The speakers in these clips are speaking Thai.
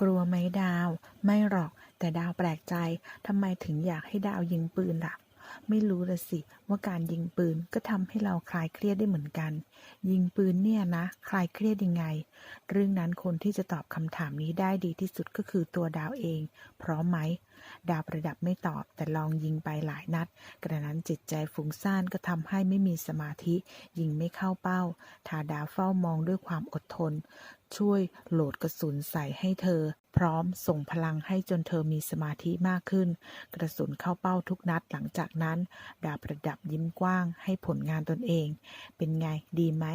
กลัวไหมดาว ไม่หรอก แต่ดาวแปลกใจทำไมถึงอยากให้ดาวยิงปืนล่ะ ไม่รู้ละสิ ว่าการยิงปืนก็ทำให้เราคลายเครียดได้เหมือนกัน ยิงปืนเนี่ยนะ คลายเครียดยังไง เรื่องนั้นคนที่จะตอบคำถามนี้ได้ดีที่สุดก็คือตัวดาวเอง พร้อมไหม ดาวประดับไม่ตอบแต่ลองยิงไปหลายนัด กระนั้นจิตใจฟุ้งซ่านก็ทำให้ไม่มีสมาธิ ยิงไม่เข้าเป้า ทาดาเฝ้ามองด้วยความอดทน ช่วยโหลดกระสุนใส่ให้เธอ พร้อมส่งพลังให้จนเธอมีสมาธิมากขึ้น กระสุนเข้าเป้าทุกนัดหลังจากนั้น ดาวประดับยิ้มกว้างให้ผลงานตนเอง เป็นไงดีไหม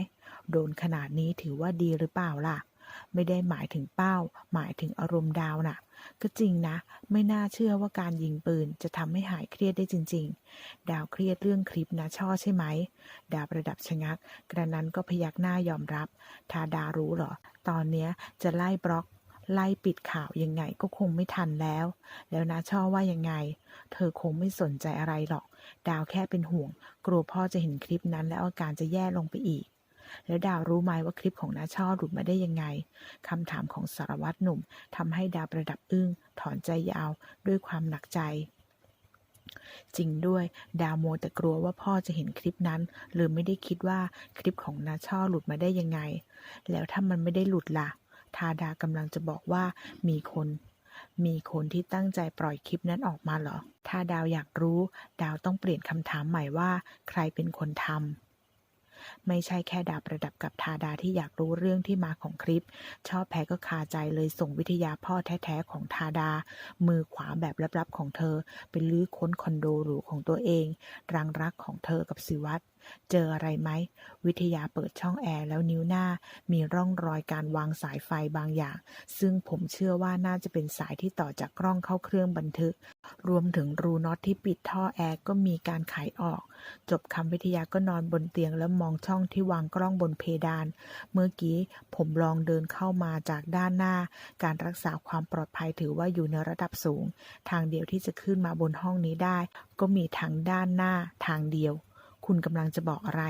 โดนขนาดนี้ถือว่าดีหรือเปล่าล่ะ ไม่ได้หมายถึงเป้า หมายถึงอารมณ์ดาวน่ะ ก็จริงนะ ไม่น่าเชื่อว่าการยิงปืนจะทำให้หายเครียดได้จริง ๆ ดาวเครียดเรื่องคลิปนะช่อใช่ไหม ดาวประดับชะงัก กระนั้นก็พยักหน้ายอมรับ ทาดารู้เหรอ ตอนเนี้ยจะไล่บล็อก ไล่ปิดข่าวยังไงก็คงไม่ทันแล้ว แล้วนาช่อว่ายังไง เธอคงไม่สนใจอะไรหรอก ดาวแค่เป็นห่วง กลัวพ่อจะเห็นคลิปนั้นแล้วอาการจะแย่ลงไปอีก แล้วดาวรู้ไหมว่าคลิปของนาช่อหลุดมาได้ยังไงคำถามของสารวัตรหนุ่มทำให้ดาวประดับอึ้งถอนใจยาวด้วยความหนักใจ จริงด้วยดาวโมแต่กลัวว่าพ่อจะเห็นคลิปนั้นหรือไม่ได้คิดว่าคลิปของนาช่อหลุดมาได้ยังไง แล้วถ้ามันไม่ได้หลุดล่ะ ทาดากำลังจะบอกว่ามีคนมีคนที่ตั้งใจปล่อยคลิปนั้นออกมาเหรอ ถ้าดาวอยากรู้ ดาวต้องเปลี่ยนคำถามใหม่ว่า ใครเป็นคนทำ ไม่ใช่แค่ดาประดับกับทาดาที่อยากรู้เรื่องที่มาของคลิป ชอบแพ้ก็คาใจเลยส่งวิทยาพ่อแท้ๆของทาดา มือขวาแบบลับๆของเธอไปลื้อค้นคอนโดหรูของตัวเอง รังรักของเธอกับสิวัตร เจออะไรไหม วิทยาเปิดช่องแอร์แล้วนิ้วหน้า มีร่องรอยการวางสายไฟบางอย่าง ซึ่งผมเชื่อว่าน่าจะเป็นสายที่ต่อจากกล้องเข้าเครื่องบันทึก รวมถึงรูน็อตที่ปิดท่อแอร์ก็มีการไขออก จบคำวิทยาก็นอนบนเตียงแล้วมองช่องที่วางกล้องบนเพดาน เมื่อกี้ผมลองเดินเข้ามาจากด้านหน้า การรักษาความปลอดภัยถือว่าอยู่ในระดับสูง ทางเดียวที่จะขึ้นมาบนห้องนี้ได้ ก็มีทางด้านหน้าทางเดียว คุณกำลังจะบอกอะไร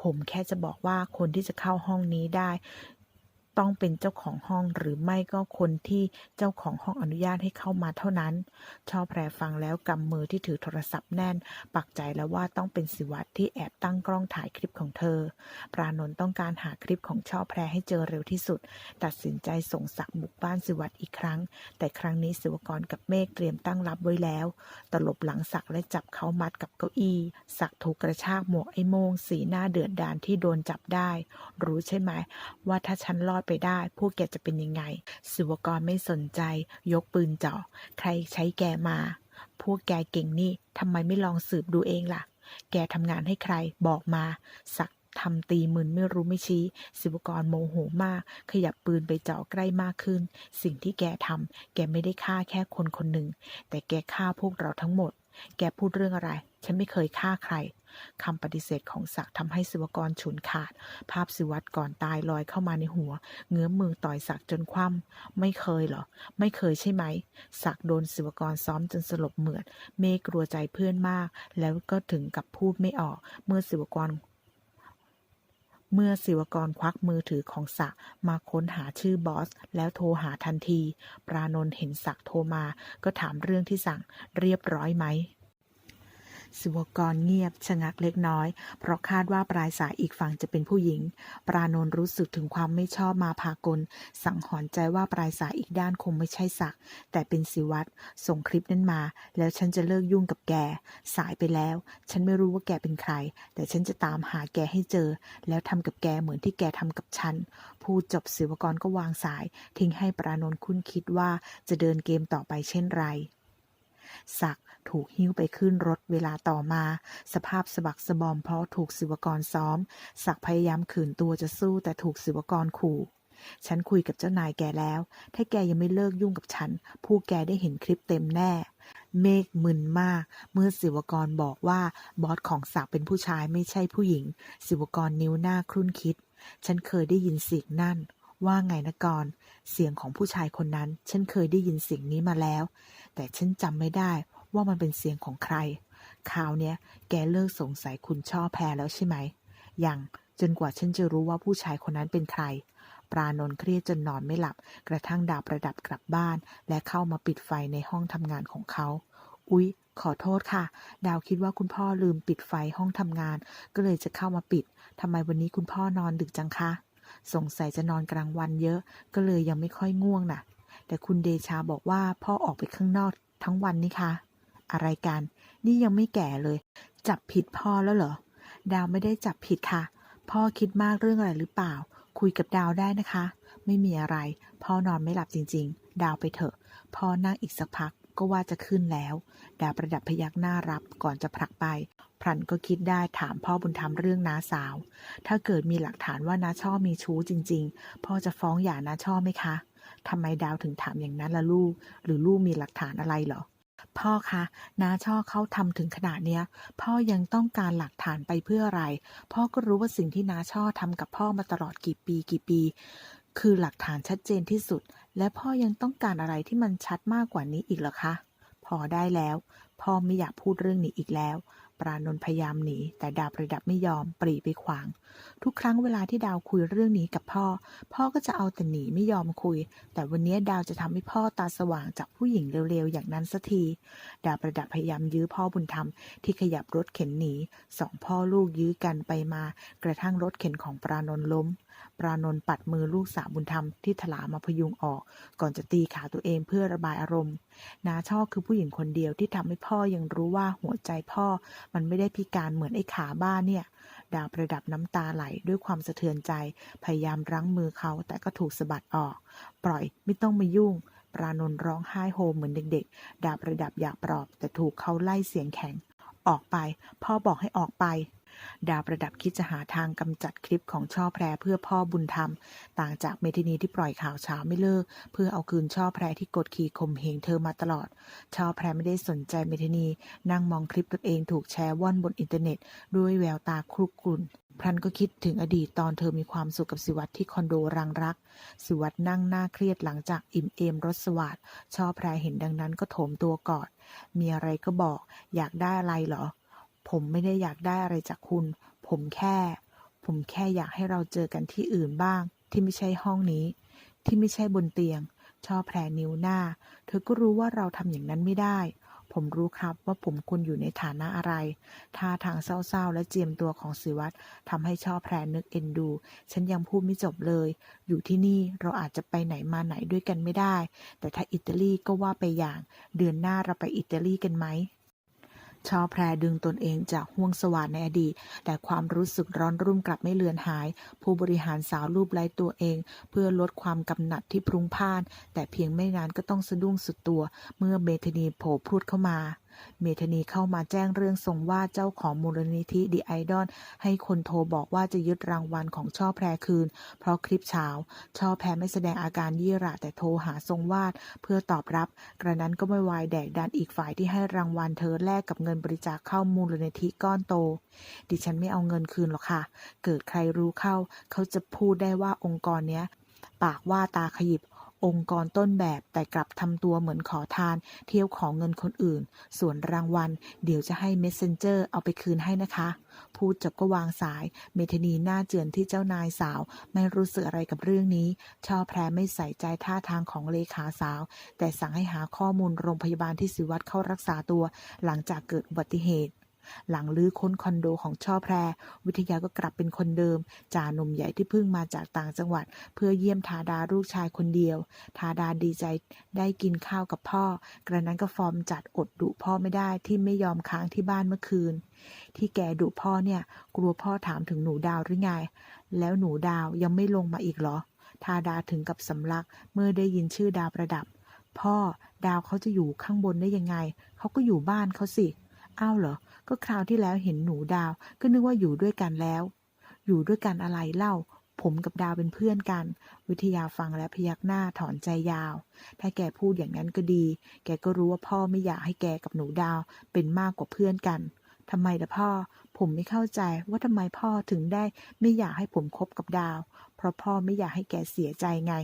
ผมแค่จะบอกว่าคนที่จะเข้าห้องนี้ได้ ต้องเป็นเจ้าของห้องหรือไม่ก็คนที่เจ้าของห้องอนุญาตให้เข้ามาเท่านั้น ชอบแพรฟังแล้วกำมือที่ถือโทรศัพท์แน่น ปักใจแล้วว่าต้องเป็นสิวัตรที่แอบตั้งกล้องถ่ายคลิปของเธอ ปรานนท์ต้องการหาคลิปของช่อแพรให้เจอเร็วที่สุด ตัดสินใจส่งศักบุกบ้านสิวัตรอีกครั้ง แต่ครั้งนี้สิวกรกับเมฆเตรียมตั้งรับไว้แล้ว ตลบหลังศักและจับเขามัดกับเก้าอี้ศักถูกกระชากหมวกไอ้โมงสีหน้าเดือดดาลที่โดนจับได้ รู้ใช่ไหมว่าถ้าฉันรอดไปได้พวกแกจะเป็นยังไงสิวกรไม่สนใจ ยกปืนเจาะใครใช้แกมา พวกแกเก่งนี่ทำไมไม่ลองสืบดูเองล่ะ แกทำงานให้ใครบอกมาศักทำตีมึนไม่รู้ไม่ชี้ สิวกรโมโหมาก ขยับปืนไปเจาะใกล้มากขึ้น สิ่งที่แกทำแกไม่ได้ฆ่าแค่คนคนหนึ่ง แต่แกฆ่าพวกเราทั้งหมด แกพูดเรื่องอะไร ฉันไม่เคยฆ่าใคร คำปฏิเสธของศักดิ์ทำให้ศิวกรฉุนขาด ภาพสิวัตรก่อนตายลอยเข้ามาในหัว เงื้อมมือต่อยศักดิ์จนคว่ำ ไม่เคยเหรอ ไม่เคยใช่ไหม ศักดิ์โดนศิวกรซ้อมจนสลบเหมือด เมฆกลัวใจเพื่อนมาก แล้วก็ถึงกับพูดไม่ออก เมื่อศิวกร เมื่อศิวกรควักมือถือของศักมาค้นหาชื่อบอส แล้วโทรหาทันที ปรานนท์เห็นศักโทรมา ก็ถามเรื่องที่สั่งเรียบร้อยไหม สิวกรเงียบชะงักเล็กน้อย เพราะคาดว่าปลายสายอีกฝั่งจะเป็นผู้หญิง ปรานนรู้สึกถึงความไม่ชอบมาพากล สังหรณ์ใจว่าปลายสายอีกด้านคงไม่ใช่ศักแต่เป็นสิวัตรส่งคลิปนั้นมา แล้วฉันจะเลิกยุ่งกับแก สายไปแล้ว ฉันไม่รู้ว่าแกเป็นใคร แต่ฉันจะตามหาแกให้เจอ แล้วทำกับแกเหมือนที่แกทำกับฉันพูดจบศิวกรก็วางสาย ทิ้งให้ปรานนคุ้นคิดว่าจะเดินเกมต่อไปเช่นไรศัก ถูกหิ้วไปขึ้นรถเวลาต่อมา สภาพสะบักสะบอมเพราะถูกศิวกรซ้อม ศักพยายามขืนตัวจะสู้แต่ถูกศิวกรขู่ฉันคุยกับเจ้านายแกแล้ว ถ้าแกยังไม่เลิกยุ่งกับฉัน ผู้แกได้เห็นคลิปเต็มแน่ เมฆมึนมาก เมื่อศิวกรบอกว่าบอสของศักเป็นผู้ชายไม่ใช่ผู้หญิง ศิวกรนิ้วหน้าครุ่นคิด ฉันเคยได้ยินเสียงนั่น ว่าไงนะกร เสียงของผู้ชายคนนั้น ฉันเคยได้ยินเสียงนี้มาแล้ว แต่ฉันจำไม่ได้ ว่ามันเป็นเสียงของใครคราวเนี้ยแกเลิกสงสัยคุณช่อแพรแล้วใช่ไหม ยังจนกว่าฉันจะรู้ว่าผู้ชายคนนั้นเป็นใคร ปรานนท์เครียดจนนอนไม่หลับ กระทั่งดาวประดับกลับบ้าน และเข้ามาปิดไฟในห้องทำงานของเขา อุ๊ย ขอโทษค่ะ ดาวคิดว่าคุณพ่อลืมปิดไฟห้องทำงาน ก็เลยจะเข้ามาปิด ทำไมวันนี้คุณพ่อนอนดึกจังคะ สงสัยจะนอนกลางวันเยอะ ก็เลยยังไม่ค่อยง่วงน่ะ แต่คุณเดชาบอกว่าพ่อออกไปข้างนอกทั้งวันนี่คะ อะไรกัน นี่ยังไม่แก่เลย จับผิดพ่อแล้วเหรอ ดาวไม่ได้จับผิดค่ะ พ่อคิดมากเรื่องอะไรหรือเปล่า คุยกับดาวได้นะคะ ไม่มีอะไร พ่อนอนไม่หลับจริง ๆ ดาวไปเถอะ พ่อนั่งอีกสักพักก็ว่าจะขึ้นแล้ว ดาวประดับพยักหน้ารับก่อนจะผลักไป พรันก็คิดได้ถามพ่อบุญธรรมเรื่องน้าสาว ถ้าเกิดมีหลักฐานว่าน้าช่อมีชู้จริง ๆ พ่อจะฟ้องหย่าน้าช่อไหมคะทำไมดาวถึงถามอย่างนั้นล่ะลูก หรือลูกมีหลักฐานอะไรเหรอ พ่อคะน้าช่อเขาทำถึงขนาดเนี้ย พ่อยังต้องการหลักฐานไปเพื่ออะไร พ่อก็รู้ว่าสิ่งที่น้าช่อทำกับพ่อมาตลอดกี่ปีกี่ปี คือหลักฐานชัดเจนที่สุด และพ่อยังต้องการอะไรที่มันชัดมากกว่านี้อีกเหรอคะ พอได้แล้ว พ่อไม่อยากพูดเรื่องนี้อีกแล้ว ปรานนท์พยายามหนี แต่ดาวประดับไม่ยอมปรีไปขวาง ทุกครั้งเวลาที่ดาวคุยเรื่องนี้กับพ่อ พ่อก็จะเอาแต่หนีไม่ยอมคุย แต่วันนี้ดาวจะทำให้พ่อตาสว่างจากผู้หญิงเร็วๆ อย่างนั้นสักที ดาวประดับพยายามยื้อพ่อบุญธรรมที่ขยับรถเข็นหนีสองพ่อลูกยื้อกันไปมา กระทั่งรถเข็นของปรานนท์ล้ม ปรานนท์ปัดมือลูกสาวบุญธรรมที่ถลามาพยุงออก ก่อนจะตีขาตัวเองเพื่อระบายอารมณ์ นาช่อคือผู้หญิงคนเดียวที่ทำให้พ่อยังรู้ว่าหัวใจพ่อมันไม่ได้พิการเหมือนไอ้ขาบ้านเนี่ย ดาวประดับน้ำตาไหลด้วยความสะเทือนใจ พยายามรั้งมือเขาแต่ก็ถูกสะบัดออก ปล่อยไม่ต้องมายุ่งปรานนท์ร้องไห้โฮเหมือนเด็กๆ ดาวประดับอยากปลอบแต่ถูกเขาไล่เสียงแข็ง ออกไป พ่อบอกให้ออกไป ดาวประดับคิดจะหาทางกำจัดคลิปของช่อแพรเพื่อพ่อบุญธรรม ต่างจากเมทินีที่ปล่อยข่าวเช้าไม่เลิก เพื่อเอาคืนช่อแพรที่กดขี่ข่มเหงเธอมาตลอด ช่อแพรไม่ได้สนใจเมทินี นั่งมองคลิปตัวเองถูกแชร์ว่อนบนอินเทอร์เน็ต ด้วยแววตาคลุกกลุ่นพลันก็คิดถึงอดีตตอนเธอมีความสุขกับสิวัตรที่คอนโดรังรัก สิวัตรนั่งหน้าเครียดหลังจากอิ่มเอมรสสวัสดช่อแพรเห็นดังนั้นก็โถมตัวกอด มีอะไรก็บอก อยากได้อะไรเหรอ ผมไม่ได้อยากได้อะไรจากคุณ ผมแค่ ผมแค่อยากให้เราเจอกันที่อื่นบ้าง ที่ไม่ใช่ห้องนี้ ที่ไม่ใช่บนเตียงช่อแพรนิ้วหน้า เธอก็รู้ว่าเราทำอย่างนั้นไม่ได้ ผมรู้ครับว่าผมควรอยู่ในฐานะอะไร ท่าทางเศร้าๆ และเจียมตัวของสิวัตรทำให้ช่อแพรนึกเอ็นดู ฉันยังพูดไม่จบเลย อยู่ที่นี่เราอาจจะไปไหนมาไหนด้วยกันไม่ได้ แต่ถ้าอิตาลีก็ว่าไปอย่าง เดือนหน้าเราไปอิตาลีกันไหม ชอแพรดึงตนเองจากห่วงสวรรค์ในอดีต แต่ความรู้สึกร้อนรุ่มกลับไม่เลือนหาย ผู้บริหารสาวรูปไล้ตัวเอง เพื่อลดความกำหนัดที่พรุงพ่าน แต่เพียงไม่นานก็ต้องสะดุ้งสุดตัว เมื่อเบธานีโผล่พูดเข้ามา เมธานีเข้ามาแจ้งเรื่องส่งว่าเจ้าของมูลนิธิดีไอดอลให้คนโทรบอกว่าจะยึดรางวัลของช่อแพรคืน เพราะคลิปเช้า ช่อแพรไม่แสดงอาการยี่ระแต่โทรหาทรงวาดเพื่อตอบรับ กระนั้นก็ไม่วายแดกดันอีกฝ่ายที่ให้รางวัลเธอแลกกับเงินบริจาคเข้ามูลนิธิก้อนโต ดิฉันไม่เอาเงินคืนหรอกค่ะ เกิดใครรู้เข้า เขาจะพูดได้ว่าองค์กรเนี้ยปากว่าตาขยิบ องค์กรต้นแบบแต่กลับทำตัวเหมือนขอทาน เที่ยวของเงินคนอื่น ส่วนรางวัล เดี๋ยวจะให้ messenger เอาไปคืนให้นะคะ พูดจบก็วางสาย เมทนีหน้าเจือนที่เจ้านายสาว ไม่รู้สึกอะไรกับเรื่องนี้ ชอบแพรไม่ใส่ใจท่าทางของเลขาสาว แต่สั่งให้หาข้อมูลโรงพยาบาลที่สิวัตรเข้ารักษาตัว หลังจากเกิดอุบัติเหตุ หลังลื้อค้นคอนโดของช่อแพร วิทยาก็กลับเป็นคนเดิมจ่าหนุ่มใหญ่ที่เพิ่งมาจากต่างจังหวัด เพื่อเยี่ยมทาดาลูกชายคนเดียว ทาดาดีใจได้กินข้าวกับพ่อ กระนั้นก็ฟอร์มจัดอดดุพ่อไม่ได้ที่ไม่ยอมค้างที่บ้านเมื่อคืน ที่แกดุพ่อเนี่ย กลัวพ่อถามถึงหนูดาวหรือไง แล้วหนูดาวยังไม่ลงมาอีกเหรอ ทาดาถึงกับสำลักเมื่อได้ยินชื่อดาวประดับ พ่อดาวเขาจะอยู่ข้างบนได้ยังไง เขาก็อยู่บ้านเขาสิ อ้าวเหรอ ก็คราวที่แล้วเห็นหนูดาว ก็นึกว่าอยู่ด้วยกันแล้ว อยู่ด้วยกันอะไรเล่า ผมกับดาวเป็นเพื่อนกัน วิทยาฟังและพยักหน้าถอนใจยาว ถ้าแกพูดอย่างนั้นก็ดี แกก็รู้ว่าพ่อไม่อยากให้แกกับหนูดาวเป็นมากกว่าเพื่อนกันทำไมล่ะพ่อ ผมไม่เข้าใจว่าทำไมพ่อถึงได้ไม่อยากให้ผมคบกับดาว เพราะพ่อไม่อยากให้แกเสียใจไง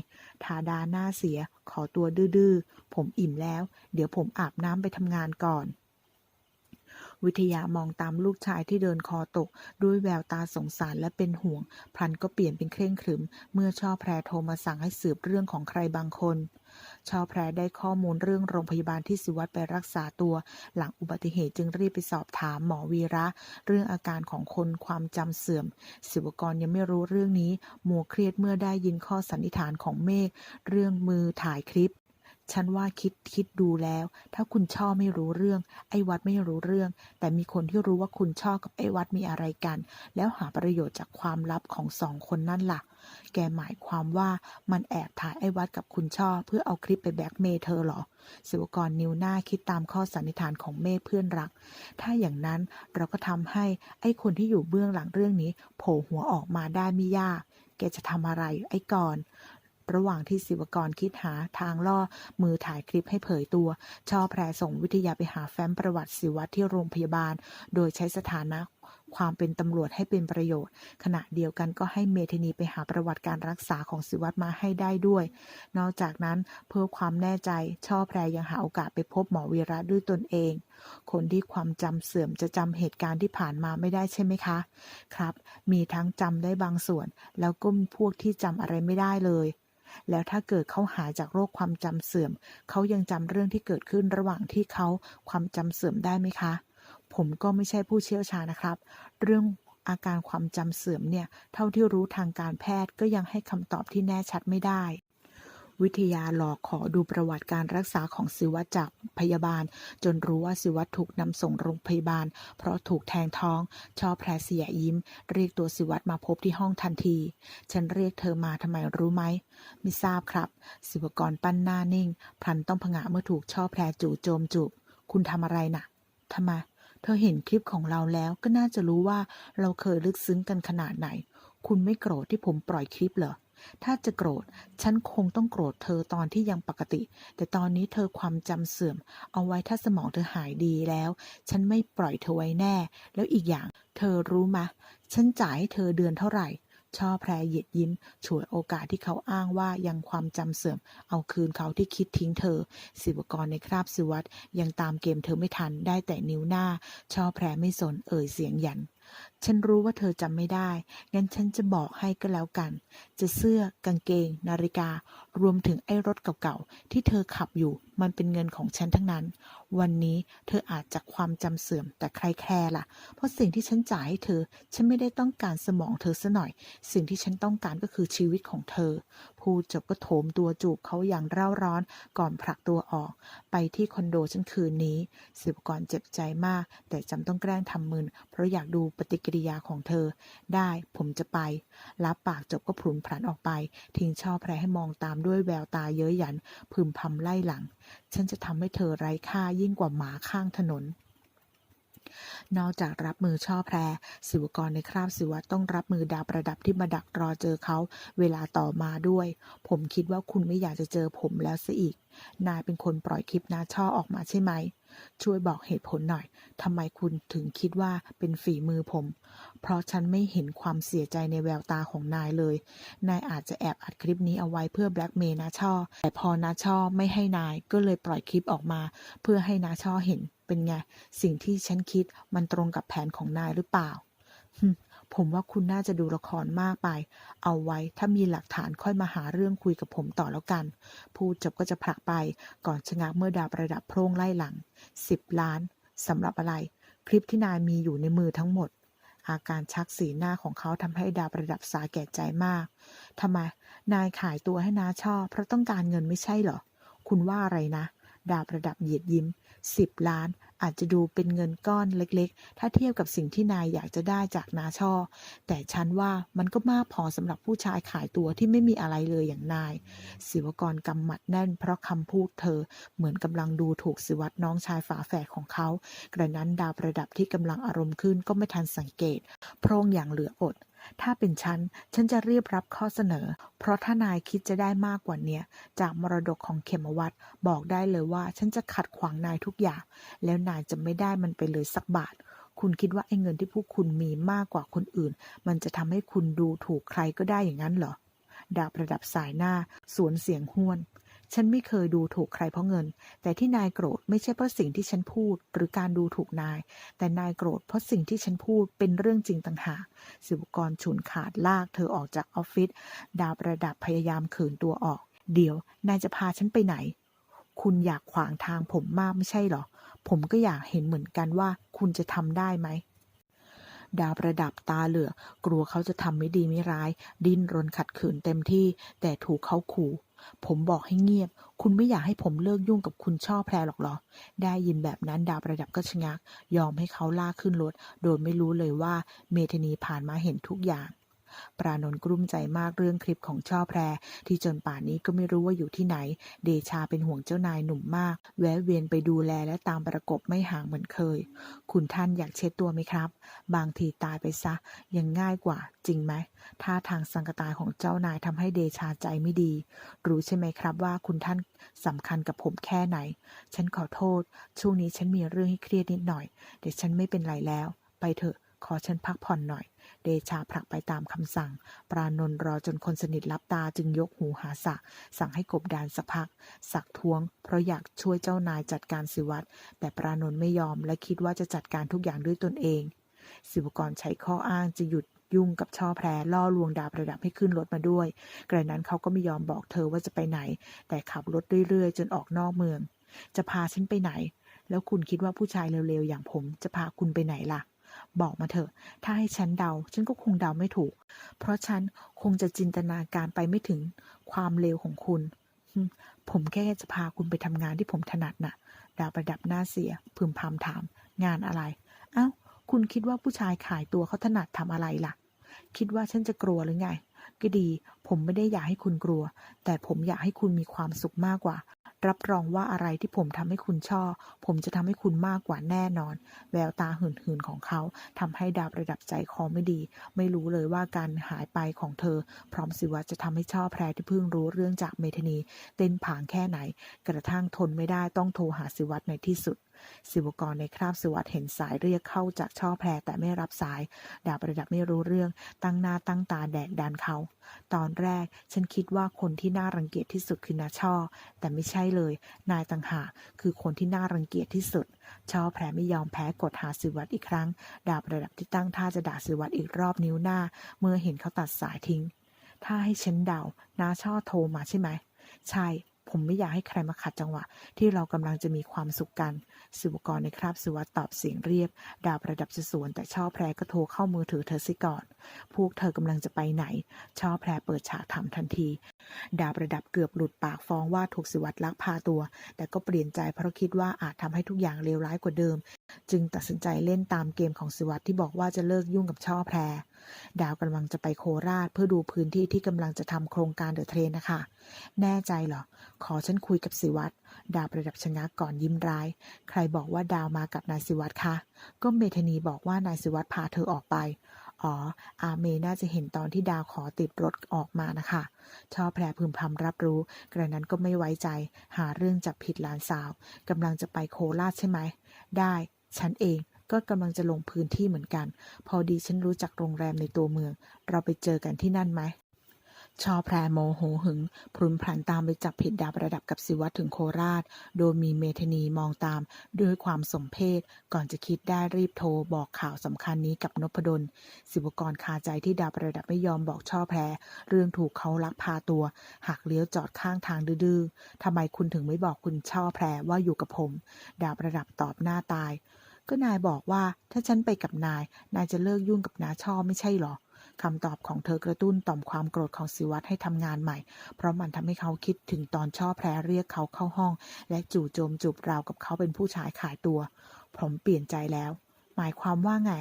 ทาดาหน้าเสีย ขอตัวดื้อๆ ผมอิ่มแล้ว เดี๋ยวผมอาบน้ำไปทำงานก่อน วิทยามองตามลูกชายที่เดินคอตก ด้วยแววตาสงสารและเป็นห่วง พลันก็เปลี่ยนเป็นเคร่งขรึม เมื่อช่อแพรโทรมาสั่งให้สืบเรื่องของใครบางคนช่อแพรได้ข้อมูลเรื่องโรงพยาบาลที่สิวัตรไปรักษาตัว หลังอุบัติเหตุจึงรีบไปสอบถามหมอวีระ เรื่องอาการของคนความจำเสื่อม ศิวกรยังไม่รู้เรื่องนี้มัวเครียดเมื่อได้ยินข้อสันนิษฐานของเมฆเรื่องมือถ่ายคลิป ฉันว่าคิดคิดดูแล้ว ถ้าคุณช่อไม่รู้เรื่อง ไอ้วัดไม่รู้เรื่อง แต่มีคนที่รู้ว่าคุณช่อกับไอ้วัดมีอะไรกัน แล้วหาประโยชน์จากความลับของสองคนนั่นล่ะ แกหมายความว่ามันแอบถ่ายไอ้วัดกับคุณช่อ เพื่อเอาคลิปไปแบล็กเมย์เธอเหรอศิวกรนิ้วหน้าคิดตามข้อสันนิษฐานของเมฆเพื่อนรัก ถ้าอย่างนั้นเราก็ทำให้ไอ้คนที่อยู่เบื้องหลังเรื่องนี้ โผล่หัวออกมาได้ไม่ยากแกจะทำอะไรไอ้ก่อน ระหว่างที่ศิวกรคิดหาทางล่อมือถ่ายคลิปให้เผยตัว ช่อแพรส่งวิทยาไปหาแฟ้มประวัติศิวัตรที่โรงพยาบาล โดยใช้สถานะความเป็นตำรวจให้เป็นประโยชน์ ขณะเดียวกันก็ให้เมธนีไปหาประวัติการรักษาของศิวัตรมาให้ได้ด้วย นอกจากนั้นเพื่อความแน่ใจ ช่อแพรยังหาโอกาสไปพบหมอวีระด้วยตนเอง คนที่ความจำเสื่อมจะจำเหตุการณ์ที่ผ่านมาไม่ได้ใช่ไหมคะ ครับ มีทั้งจำได้บางส่วน แล้วก็มีพวกที่จำอะไรไม่ได้เลย แล้วถ้าเกิดเขาหายจากโรคความจำเสื่อม เขายังจำเรื่องที่เกิดขึ้นระหว่างที่เขาความจำเสื่อมได้ไหมคะ ผมก็ไม่ใช่ผู้เชี่ยวชาญนะครับ เรื่องอาการความจำเสื่อมเนี่ย เท่าที่รู้ทางการแพทย์ก็ยังให้คำตอบที่แน่ชัดไม่ได้ วิทยาหลอกขอดูประวัติการรักษาของศิวัตรจากพยาบาล จนรู้ว่าศิวัตรถูกนำส่งโรงพยาบาล เพราะถูกแทงท้อง ชอบแพรเสียยิ้ม เรียกตัวศิวัตรมาพบที่ห้องทันที ฉันเรียกเธอมาทำไมรู้ไหมไม่ทราบครับ ศิวกรปั้นหน้านิ่งพลันต้องผงะเมื่อถูกช่อแพรจู่โจมจูบคุณทำอะไรน่ะทำไมเธอเห็นคลิปของเราแล้วก็น่าจะรู้ว่าเราเคยลึกซึ้งกันขนาดไหน คุณไม่โกรธที่ผมปล่อยคลิปเหรอ ถ้าจะโกรธ ฉันคงต้องโกรธเธอตอนที่ยังปกติ แต่ตอนนี้เธอความจำเสื่อม เอาไว้ถ้าสมองเธอหายดีแล้ว ฉันไม่ปล่อยเธอไว้แน่ แล้วอีกอย่าง เธอรู้มะ ฉันจ่ายให้เธอเดือนเท่าไหร่ช่อแพรเหยียดยิ้มฉวยโอกาสที่เขาอ้างว่ายังความจำเสื่อม เอาคืนเขาที่คิดทิ้งเธอ ศิวกรในคราบศิวัตยังตามเกมเธอไม่ทันได้แต่นิ้วหน้า ช่อแพรไม่สนเอ่ยเสียงยัน ฉันรู้ว่าเธอจำไม่ได้ งั้นฉันจะบอกให้ก็แล้วกัน จะเสื้อกางเกง นาฬิกา รวมถึงไอ้รถเก่าๆ ที่เธอขับอยู่ มันเป็นเงินของฉันทั้งนั้น วันนี้เธออาจจะความจำเสื่อม แต่ใครแคร์ล่ะ เพราะสิ่งที่ฉันจ่ายให้เธอ ฉันไม่ได้ต้องการสมองเธอซะหน่อย สิ่งที่ฉันต้องการก็คือชีวิตของเธอ พูดจบก็โถมตัวจูบเขาอย่างเร่าร้อน ก่อนผลักตัวออก ไปที่คอนโดฉันคืนนี้ สิบกรเจ็บใจมาก แต่จำต้องแกล้งทำมึนเพราะอยากดูปฏิกิริยาของเธอ ได้ผมจะไป รับปากจบก็พลุนพลันออกไป ทิ้งช่อแพรให้มองตามด้วยแววตาเย้ยหยัน พึมพำไล่หลัง ฉันจะทำให้เธอไร้ค่ายิ่งกว่าหมาข้างถนนนอกจากรับมือช่อแพร ศิวกรในคราบศิวะต้องรับมือดาวประดับที่มาดักรอเจอเขาเวลาต่อมาด้วย ผมคิดว่าคุณไม่อยากจะเจอผมแล้วซะอีก นายเป็นคนปล่อยคลิปนาช่อออกมาใช่ไหม ช่วยบอกเหตุผลหน่อยทำไมคุณถึงคิดว่าเป็นฝีมือผม เพราะฉันไม่เห็นความเสียใจในแววตาของนายเลย นายอาจจะแอบอัดคลิปนี้เอาไว้เพื่อแบล็กเมย์นาช่อ แต่พอนาช่อไม่ให้นายก็เลยปล่อยคลิปออกมา เพื่อให้นาช่อเห็นเป็นไง สิ่งที่ฉันคิดมันตรงกับแผนของนายหรือเปล่า ผมว่าคุณน่าจะดูละครมากไป เอาไว้ถ้ามีหลักฐานค่อยมาหาเรื่องคุยกับผมต่อแล้วกัน พูดจบก็จะผลักไป ก่อนชะงักเมื่อดาวประดับโพร่งไล่หลังสิบล้านสำหรับอะไร คลิปที่นายมีอยู่ในมือทั้งหมด อาการชักสีหน้าของเขาทำให้ดาวประดับสาแก่ใจมากทำไม นายขายตัวให้นาชอบ เพราะต้องการเงินไม่ใช่เหรอ คุณว่าอะไรนะ ดาวประดับเหยียดยิ้มสิบล้าน อาจจะดูเป็นเงินก้อนเล็กๆ ถ้าเทียบกับสิ่งที่นายอยากจะได้จากนาช่อ แต่ฉันว่ามันก็มากพอสำหรับผู้ชายขายตัวที่ไม่มีอะไรเลยอย่างนาย ศิวกรกำหมัดแน่น เพราะคำพูดเธอเหมือนกำลังดูถูกสิวัตรน้องชายฝาแฝดของเขา กระนั้นดาวประดับที่กำลังอารมณ์ขึ้นก็ไม่ทันสังเกต โพร่งอย่างเหลืออด ถ้าเป็นฉัน ฉันจะรีบรับข้อเสนอ เพราะถ้านายคิดจะได้มากกว่าเนี้ยจากมรดกของเขมวัตบอกได้เลยว่า ฉันจะขัดขวางนายทุกอย่าง แล้วนายจะไม่ได้มันไปเลยสักบาท คุณคิดว่าไอ้เงินที่พวกคุณมีมากกว่าคนอื่น มันจะทำให้คุณดูถูกใครก็ได้อย่างนั้นเหรอดาวประดับสายหน้า สวนเสียงห้วน ฉันไม่เคยดูถูกใครเพราะเงิน แต่ที่นายโกรธไม่ใช่เพราะสิ่งที่ฉันพูด หรือการดูถูกนาย แต่นายโกรธเพราะสิ่งที่ฉันพูดเป็นเรื่องจริงต่างหาก สิวกรฉุนขาดลากเธอออกจากออฟฟิศ ดาวประดับพยายามขืนตัวออก เดี๋ยวนายจะพาฉันไปไหน คุณอยากขวางทางผมมากไม่ใช่เหรอ ผมก็อยากเห็นเหมือนกันว่าคุณจะทำได้ไหมดาวประดับตาเหลือกกลัวเขาจะทำไม่ดีไม่ร้าย ดิ้นรนขัดขืนเต็มที่ แต่ถูกเขาขู่ ผมบอกให้เงียบ คุณไม่อยากให้ผมเลิกยุ่งกับคุณช่อแพรหรอกเหรอ ได้ยินแบบนั้นดาวประดับก็ชะงัก ยอมให้เขาลากขึ้นรถ โดยไม่รู้เลยว่าเมธนีผ่านมาเห็นทุกอย่าง ปรานนท์กลุ้มใจมากเรื่องคลิปของช่อแพร ที่จนป่านนี้ก็ไม่รู้ว่าอยู่ที่ไหน เดชาเป็นห่วงเจ้านายหนุ่มมาก แวะเวียนไปดูแลและตามประกบไม่ห่างเหมือนเคย คุณท่านอยากเช็ดตัวไหมครับ บางทีตายไปซะ ยังง่ายกว่า จริงไหมท่าทางสังกตายของเจ้านายทำให้เดชาใจไม่ดี รู้ใช่ไหมครับว่าคุณท่านสำคัญกับผมแค่ไหน ฉันขอโทษ ช่วงนี้ฉันมีเรื่องให้เครียดนิดหน่อยแต่ฉันไม่เป็นไรแล้ว ไปเถอะ ขอฉันพักผ่อนหน่อย เดชาผลักไปตามคำสั่ง ปรานนท์รอจนคนสนิทรับตาจึงยกหูหาศักดิ์สั่งให้กบดานสักพัก สักดิ์ท้วง เพราะอยากช่วยเจ้านายจัดการสิวัตรแต่ปรานนท์ไม่ยอมและคิดว่าจะจัดการทุกอย่างด้วยตนเอง สิวกรใช้ข้ออ้างจะหยุดยุ่งกับช่อแพรล่อลวงดาวประดับให้ขึ้นรถมาด้วย กระนั้นเขาก็ไม่ยอมบอกเธอว่าจะไปไหน แต่ขับรถเรื่อยๆ จนออกนอกเมือง จะพาฉันไปไหน แล้วคุณคิดว่าผู้ชายเร็วๆอย่างผมจะพาคุณไปไหนล่ะ บอกมาเถอะ ถ้าให้ฉันเดา ฉันก็คงเดาไม่ถูก เพราะฉันคงจะจินตนาการไปไม่ถึงความเลวของคุณ ผมแค่จะพาคุณไปทำงานที่ผมถนัดน่ะ ดาวประดับหน้าเสีย พึมพำถาม งานอะไร เอ้า คุณคิดว่าผู้ชายขายตัวเขาถนัดทำอะไรล่ะ คิดว่าฉันจะกลัวหรือไง ก็ดี ผมไม่ได้อยากให้คุณกลัว แต่ผมอยากให้คุณมีความสุขมากกว่า รับรองว่าอะไรที่ผมทำให้คุณชอบ ผมจะทำให้คุณมากกว่าแน่นอน แววตาหื่นๆของเขาทำให้ดาวประดับใจคอไม่ดี ไม่รู้เลยว่าการหายไปของเธอ พร้อมสิวัตจะทำให้ช่อแพรที่เพิ่งรู้เรื่องจากเมธานี เต้นผางแค่ไหน กระทั่งทนไม่ได้ต้องโทรหาสิวัตในที่สุด สิวกรในคราบสวัตเห็นสายเรียกเข้าจากช่อแพรแต่ไม่รับสาย ดาวประดับไม่รู้เรื่อง ตั้งหน้าตั้งตาแดกดันเขา ตอนแรกฉันคิดว่าคนที่น่ารังเกียจที่สุดคือนาช่อ แต่ไม่ใช่เลย นายต่างหากคือคนที่น่ารังเกียจที่สุด ช่อแพรไม่ยอมแพ้กดหาสิวัตอีกครั้ง ดาวประดับที่ตั้งท่าจะด่าสิวัตอีกรอบนิ้วหน้า เมื่อเห็นเขาตัดสายทิ้ง ถ้าให้ฉันเดานาช่อโทรมาใช่ไหม ใช่ ผมไม่อยากให้ใครมาขัดจังหวะ ที่เรากำลังจะมีความสุขกันสิบกรในคราบสิวัตตอบเสียงเรียบ ดาวประดับจะสวนแต่ช่อแพรก็โทรเข้ามือถือเธอซิก่อน พวกเธอกำลังจะไปไหน ช่อแพรเปิดฉากถามทันที ดาวประดับเกือบหลุดปากฟ้องว่าถูกสิวัตลักพาตัว แต่ก็เปลี่ยนใจเพราะคิดว่าอาจทำให้ทุกอย่างเลวร้ายกว่าเดิม จึงตัดสินใจเล่นตามเกมของสิวัตที่บอกว่าจะเลิกยุ่งกับช่อแพร ดาวกำลังจะไปโคราชเพื่อดูพื้นที่ที่กำลังจะทำโครงการเดอะเทรนนะคะ แน่ใจเหรอ ขอฉันคุยกับสิวัตดาวประดับชะงักก่อนยิ้มร้าย ใครบอกว่าดาวมากับนายสิวัตคะ ก็เมธานีบอกว่านายสิวัตพาเธอออกไปอ๋อ อาเมน่าจะเห็นตอนที่ดาวขอติดรถออกมานะคะ ชอบแพรพึมพำรับรู้ กระนั้นก็ไม่ไว้ใจ หาเรื่องจับผิดหลานสาว กำลังจะไปโคราชใช่ไหม ได้ ฉันเองก็กำลังจะลงพื้นที่เหมือนกัน พอดีฉันรู้จักโรงแรมในตัวเมือง เราไปเจอกันที่นั่นไหมชอแพรโมโหหึงพรุนพลันตามไปจับผิดดาวประดับกับสิวัตรถึงโคราช โดยมีเมธานีมองตามด้วยความสมเพศ ก่อนจะคิดได้รีบโทรบอกข่าวสำคัญนี้กับนพดลสิวกรคาใจที่ดาวประดับไม่ยอมบอกชอแพร เรื่องถูกเขาลักพาตัวหักเลี้ยวจอดข้างทางดื้อๆทำไมคุณถึงไม่บอกคุณชอแพรว่าอยู่กับผม ดาวประดับตอบหน้าตาย ก็นายบอกว่าถ้าฉันไปกับนาย นายจะเลิกยุ่งกับนาช่อไม่ใช่หรอคำตอบของเธอกระตุ้นต่อมความโกรธของสิวัตรให้ทำงานใหม่ เพราะมันทำให้เขาคิดถึงตอนช่อแพรเรียกเขาเข้าห้อง และจู่โจมจูบราวกับเขาเป็นผู้ชายขายตัว ผมเปลี่ยนใจแล้ว หมายความว่าไง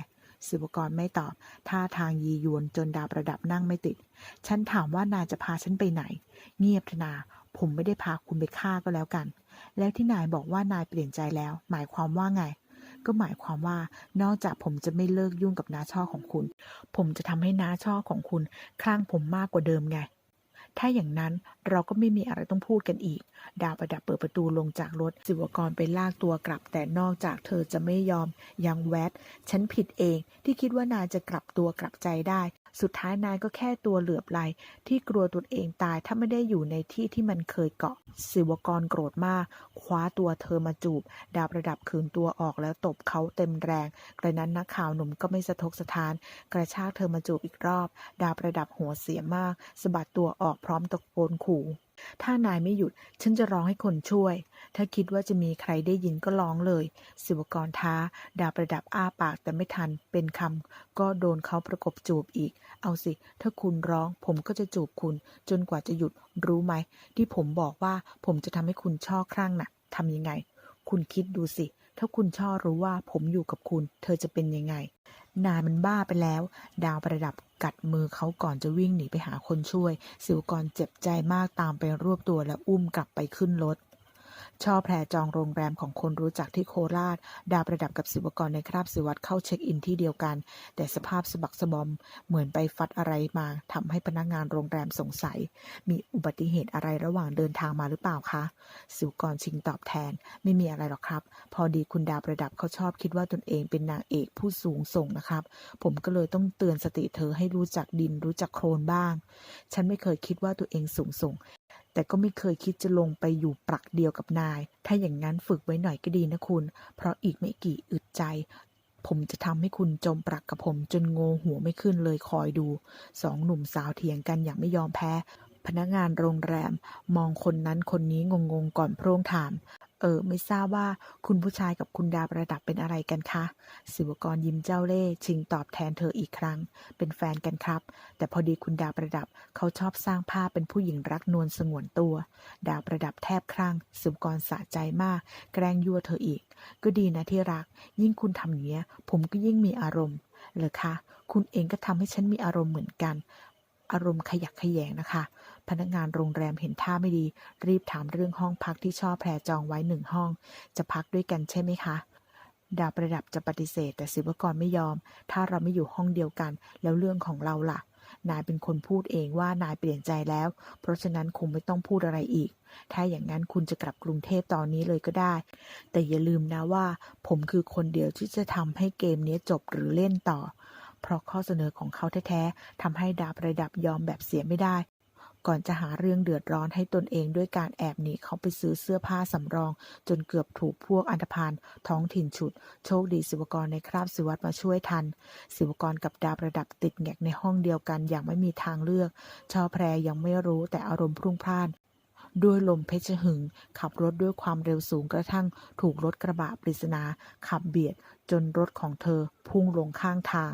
สิวกรไม่ตอบ ท่าทางยียวนจนดาวประดับนั่งไม่ติด ฉันถามว่านายจะพาฉันไปไหน เงียบเถอะนา ผมไม่ได้พาคุณไปฆ่าก็แล้วกัน แล้วที่นายบอกว่านายเปลี่ยนใจแล้ว หมายความว่าไง ก็หมายความว่านอกจากผมจะไม่เลิกยุ่งกับน้าช่อของคุณ ผมจะทำให้น้าช่อของคุณคลั่งผมมากกว่าเดิมไง ถ้าอย่างนั้นเราก็ไม่มีอะไรต้องพูดกันอีก ดาวประดับเปิดประตูลงจากรถสิวกรไปลากตัวกลับ แต่นอกจากเธอจะไม่ยอมยังแวดฉันผิดเองที่คิดว่านายจะกลับตัวกลับใจได้ สุดท้ายนายก็แค่ตัวเหลือบไหลที่กลัวตัวเองตายถ้าไม่ได้อยู่ในที่ที่มันเคยเกาะ ศิวกรโกรธมาก คว้าตัวเธอมาจูบ ดาวประดับขืนตัวออกแล้วตบเขาเต็มแรง กระนั้นนักข่าวหนุ่มก็ไม่สะทกสะท้าน กระชากเธอมาจูบอีกรอบ ดาวประดับหัวเสียมากสะบัดตัวออกพร้อมตะโกนขู่ถ้านายไม่หยุด ฉันจะร้องให้คนช่วย ถ้าคิดว่าจะมีใครได้ยินก็ร้องเลย ศิวกรท้า ดาวประดับอ้าปากแต่ไม่ทัน เป็นคำ ก็โดนเขาประกบจูบอีก เอาสิ ถ้าคุณร้อง ผมก็จะจูบคุณ จนกว่าจะหยุด รู้ไหม ที่ผมบอกว่าผมจะทำให้คุณช่อครั่งน่ะทำยังไง คุณคิดดูสิ ถ้าคุณช่อรู้ว่าผมอยู่กับคุณ เธอจะเป็นยังไง นายมันบ้าไปแล้ว ดาวประดับกัดมือเขาก่อนจะวิ่งหนีไปหาคนช่วย สิวกรเจ็บใจมากตามไปรวบตัวและอุ้มกลับไปขึ้นรถ ช่อแพรจองโรงแรมของคนรู้จักที่โคราช ดาวประดับกับศิวกรในคราบศิวัตรเข้าเช็คอินที่เดียวกัน แต่สภาพสะบักสะบอมเหมือนไปฟัดอะไรมาทำให้พนักงานโรงแรมสงสัย มีอุบัติเหตุอะไรระหว่างเดินทางมาหรือเปล่าคะศิวกรชิงตอบแทน ไม่มีอะไรหรอกครับ พอดีคุณดาวประดับเขาชอบคิดว่าตนเองเป็นนางเอกผู้สูงส่งนะครับ ผมก็เลยต้องเตือนสติเธอให้รู้จักดินรู้จักโคลนบ้าง ฉันไม่เคยคิดว่าตัวเองสูงส่ง แต่ก็ไม่เคยคิดจะลงไปอยู่ปรักเดียวกับนาย ถ้าอย่างนั้นฝึกไว้หน่อยก็ดีนะคุณ เพราะอีกไม่กี่อึดใจ ผมจะทำให้คุณจมปรักกับผมจนโงหัวไม่ขึ้นเลยคอยดู สองหนุ่มสาวเถียงกันอย่างไม่ยอมแพ้ พนักงานโรงแรม มองคนนั้นคนนี้งงๆก่อนโพร่งถาม เออ ไม่ทราบว่าคุณผู้ชายกับคุณดาประดับเป็นอะไรกันคะ ศิวกรยิ้มเจ้าเล่ห์ชิงตอบแทนเธออีกครั้ง เป็นแฟนกันครับ แต่พอดีคุณดาประดับเขาชอบสร้างภาพเป็นผู้หญิงรักนวลสงวนตัว ดาประดับแทบครั่ง ศิวกรสะใจมาก แกล้งยั่วเธออีก ก็ดีนะที่รัก ยิ่งคุณทำเนี้ย ผมก็ยิ่งมีอารมณ์เหรอคะ คุณเองก็ทำให้ฉันมีอารมณ์เหมือนกัน อารมณ์ขยักขยงนะคะ พนักงานโรงแรมเห็นท่าไม่ดี รีบถามเรื่องห้องพักที่ช่อแพรจองไว้หนึ่งห้อง จะพักด้วยกันใช่ไหมคะ ดาวประดับจะปฏิเสธ แต่ศิวกรไม่ยอม ถ้าเราไม่อยู่ห้องเดียวกัน แล้วเรื่องของเราล่ะ นายเป็นคนพูดเองว่านายเปลี่ยนใจแล้ว เพราะฉะนั้นคงไม่ต้องพูดอะไรอีก ถ้าอย่างนั้นคุณจะกลับกรุงเทพตอนนี้เลยก็ได้ แต่อย่าลืมนะว่า ผมคือคนเดียวที่จะทำให้เกมนี้จบหรือเล่นต่อเพราะข้อเสนอของเขาแท้ๆทำให้ดาวประดับยอมแบบเสียไม่ได้ ก่อนจะหาเรื่องเดือดร้อนให้ตนเองด้วยการแอบหนีเขาไปซื้อเสื้อผ้าสำรอง จนเกือบถูกพวกอันธพาลท้องถิ่นฉุด โชคดีศิวกรในคราบศิวัตรมาช่วยทัน ศิวกรกับดาประดับติดแงกในห้องเดียวกันอย่างไม่มีทางเลือก ชอแพรยังไม่รู้แต่อารมณ์พรุ่งพล่านด้วยลมเพชรหึง ขับรถด้วยความเร็วสูงกระทั่ง ถูกรถกระบะปริศนา ขับเบียดจนรถของเธอพุ่งลงข้างทาง